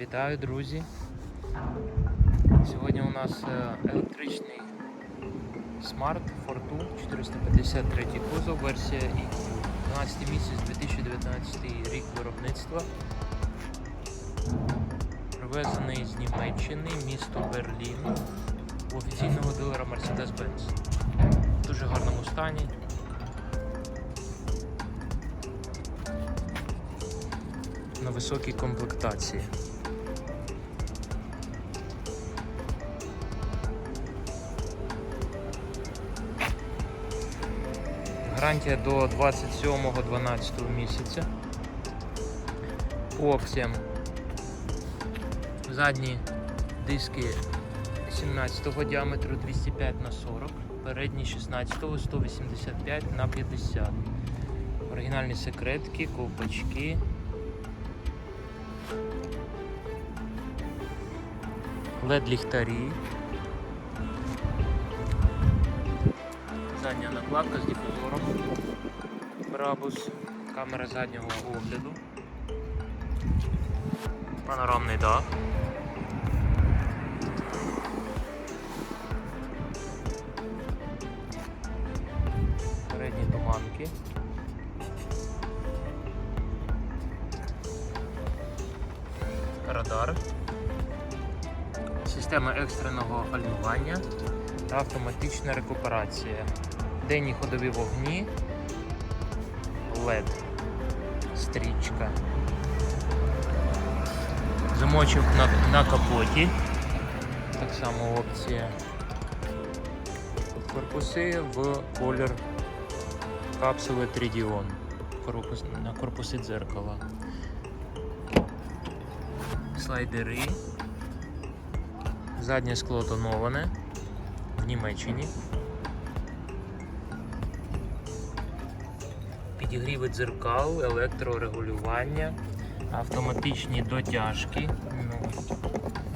Вітаю, друзі! Сьогодні у нас е, електричний Smart Fortwo 453 кузов, версія EQ. 12 місяць 2019 рік виробництва. Привезений з Німеччини, місто Берлін, у офіційного дилера Mercedes-Benz. В дуже гарному стані. На високій комплектації. Гарантія до 27-12 місяця. По задні диски 17 діаметру 205 на 40, передні 16-го 185 на 50. Оригінальні секретки, ковпачки. LED ліхтарі. Задня накладка з дифузором. Брабус, камера заднього огляду. Панорамний дах. Передні туманки. Радар. Система екстреного гальмування та автоматична рекуперація. Денні ходові вогні, LED, стрічка. Замочок на, на капоті. Так само опція. Корпуси в колір капсули Тридіон. Корпус, на корпуси дзеркала. Слайдери. Заднє скло тоноване в Німеччині. Підігріви дзеркал, електрорегулювання, автоматичні дотяжки, ну,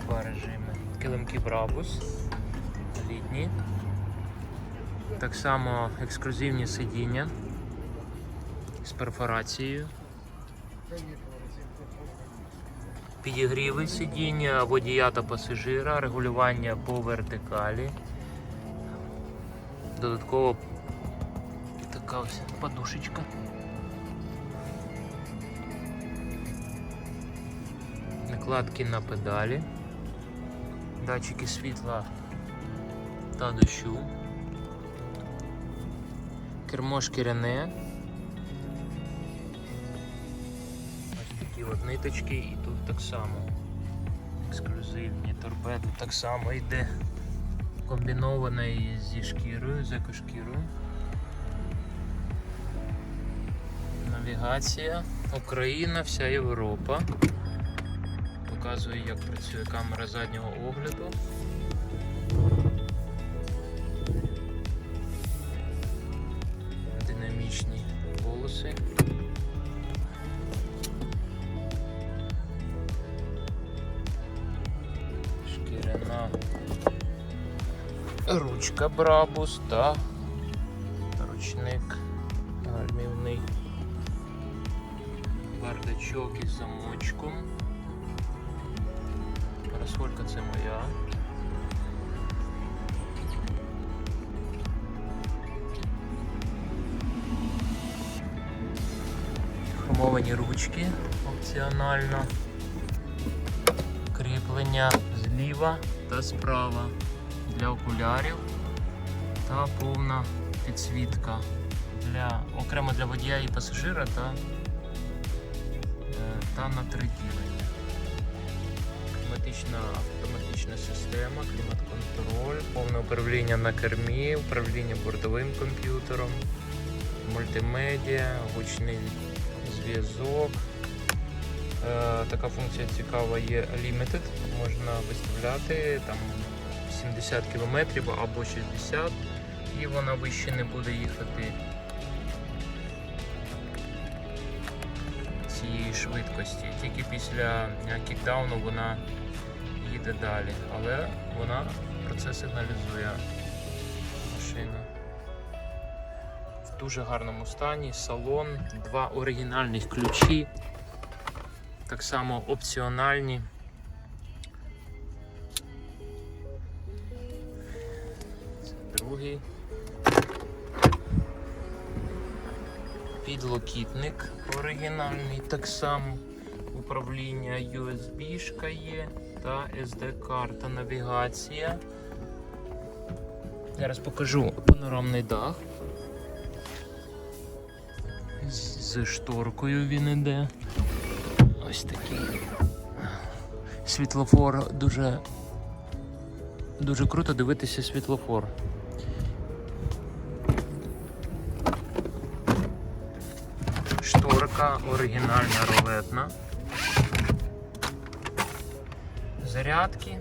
два режими. Килимки Брабус, літні. Так само ексклюзивні сидіння з перфорацією. Підігріви сидіння водія та пасажира, регулювання по вертикалі. Додатково така подушечка. Накладки на педалі, датчики світла та дощу, кермо шкіряне. Ось такі от ниточки і тут так само. Ексклюзивні торпеди так само йде комбінована зі шкірою, з екошкірою. Навігація, Україна, вся Європа. Показує, як працює камера заднього огляду. Динамічні полоси. Шкіряна ручка Брабус та ручник гальмівний бардачок із замочком. Парасолька це моя. Хромовані ручки опціонально. Кріплення зліва та справа для окулярів та повна підсвітка для окремо для водія і пасажира та на три ділення. Кліматична автоматична система, клімат-контроль, повне управління на кермі, управління бортовим комп'ютером, мультимедіа, гучний зв'язок. Е, така функція цікава є Limited, можна виставляти там 70 км або 60 і вона вище не буде їхати своїй швидкості. Тільки після е, кікдауну вона їде далі, але вона про це сигналізує машина. В дуже гарному стані салон, два оригінальних ключі, так само опціональні. Це другий. Підлокітник оригінальний, так само управління USB-шка є та SD-карта навігація. Зараз покажу панорамний дах. З шторкою він іде. Ось такий. Світлофор дуже. Дуже круто дивитися світлофор. Шторка оригінальна рулетна. Зарядки,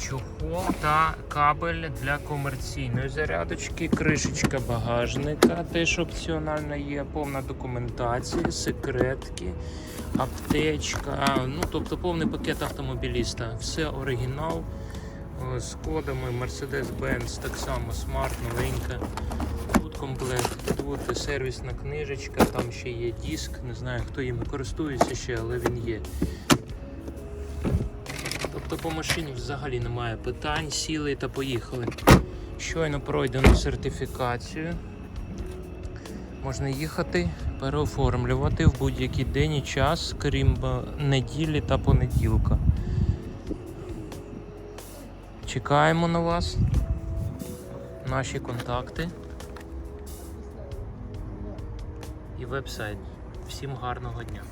чохол та кабель для комерційної зарядочки, кришечка багажника, теж опціональна є, повна документація, секретки, аптечка, ну тобто повний пакет автомобіліста. Все оригінал з кодами Mercedes-Benz, так само смарт, новенька. Тут комплект, тут сервісна книжечка, там ще є диск, не знаю хто їм користується ще, але він є. Тобто по машині взагалі немає питань, сіли та поїхали. Щойно пройдено сертифікацію. Можна їхати, переоформлювати в будь-який день і час, крім е, неділі та понеділка. Чекаємо на вас. Наші контакти і веб-сайт. Всім гарного дня!